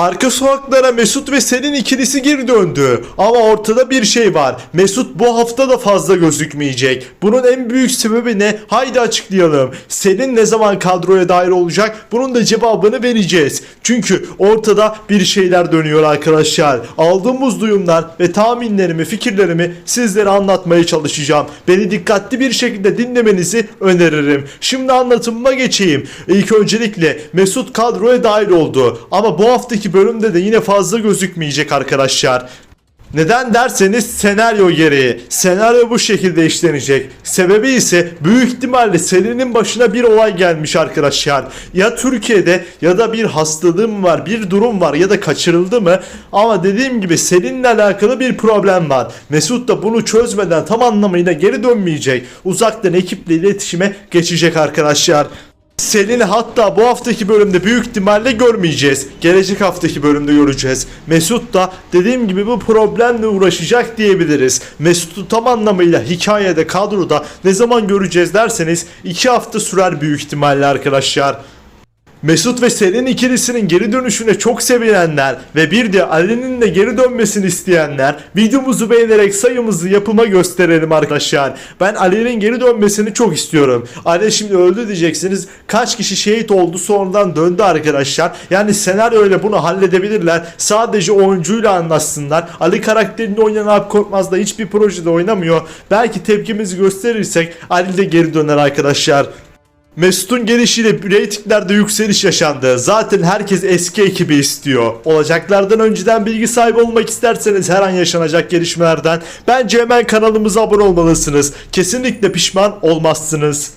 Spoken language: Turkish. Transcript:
Arka sokaklara Mesut ve Selin ikilisi geri döndü. Ama ortada bir şey var. Mesut bu hafta da fazla gözükmeyecek. Bunun en büyük sebebi ne? Haydi açıklayalım. Selin ne zaman kadroya dahil olacak? Bunun da cevabını vereceğiz. Çünkü ortada bir şeyler dönüyor arkadaşlar. Aldığımız duyumlar ve tahminlerimi, fikirlerimi sizlere anlatmaya çalışacağım. Beni dikkatli bir şekilde dinlemenizi öneririm. Şimdi anlatımıma geçeyim. İlk öncelikle Mesut kadroya dahil oldu. Ama bu haftaki bölümde de yine fazla gözükmeyecek arkadaşlar. Neden derseniz senaryo gereği. Senaryo bu şekilde işlenecek. Sebebi ise büyük ihtimalle Selin'in başına bir olay gelmiş arkadaşlar. Ya Türkiye'de ya da bir hastalığım var, bir durum var ya da kaçırıldı mı? Ama dediğim gibi Selin'le alakalı bir problem var. Mesut da bunu çözmeden tam anlamıyla geri dönmeyecek. Uzaktan ekiple iletişime geçecek arkadaşlar. Selin'i hatta bu haftaki bölümde büyük ihtimalle görmeyeceğiz. Gelecek haftaki bölümde göreceğiz. Mesut da dediğim gibi bu problemle uğraşacak diyebiliriz. Mesut'u tam anlamıyla hikayede kadroda ne zaman göreceğiz derseniz 2 hafta sürer büyük ihtimalle arkadaşlar. Mesut ve Selin ikilisinin geri dönüşüne çok sevinenler ve bir de Ali'nin de geri dönmesini isteyenler videomuzu beğenerek sayımızı yapıma gösterelim arkadaşlar. Ben Ali'nin geri dönmesini çok istiyorum. Ali şimdi öldü diyeceksiniz. Kaç kişi şehit oldu sonradan döndü arkadaşlar. Yani senaryo ile bunu halledebilirler. Sadece oyuncuyla anlatsınlar. Ali karakterini oynayan Alp Korkmaz da hiçbir projede oynamıyor. Belki tepkimizi gösterirsek Ali de geri döner arkadaşlar. Mesut'un gelişiyle reytinglerde yükseliş yaşandı. Zaten herkes eski ekibi istiyor. Olacaklardan önceden bilgi sahibi olmak isterseniz her an yaşanacak gelişmelerden bence hemen kanalımıza abone olmalısınız. Kesinlikle pişman olmazsınız.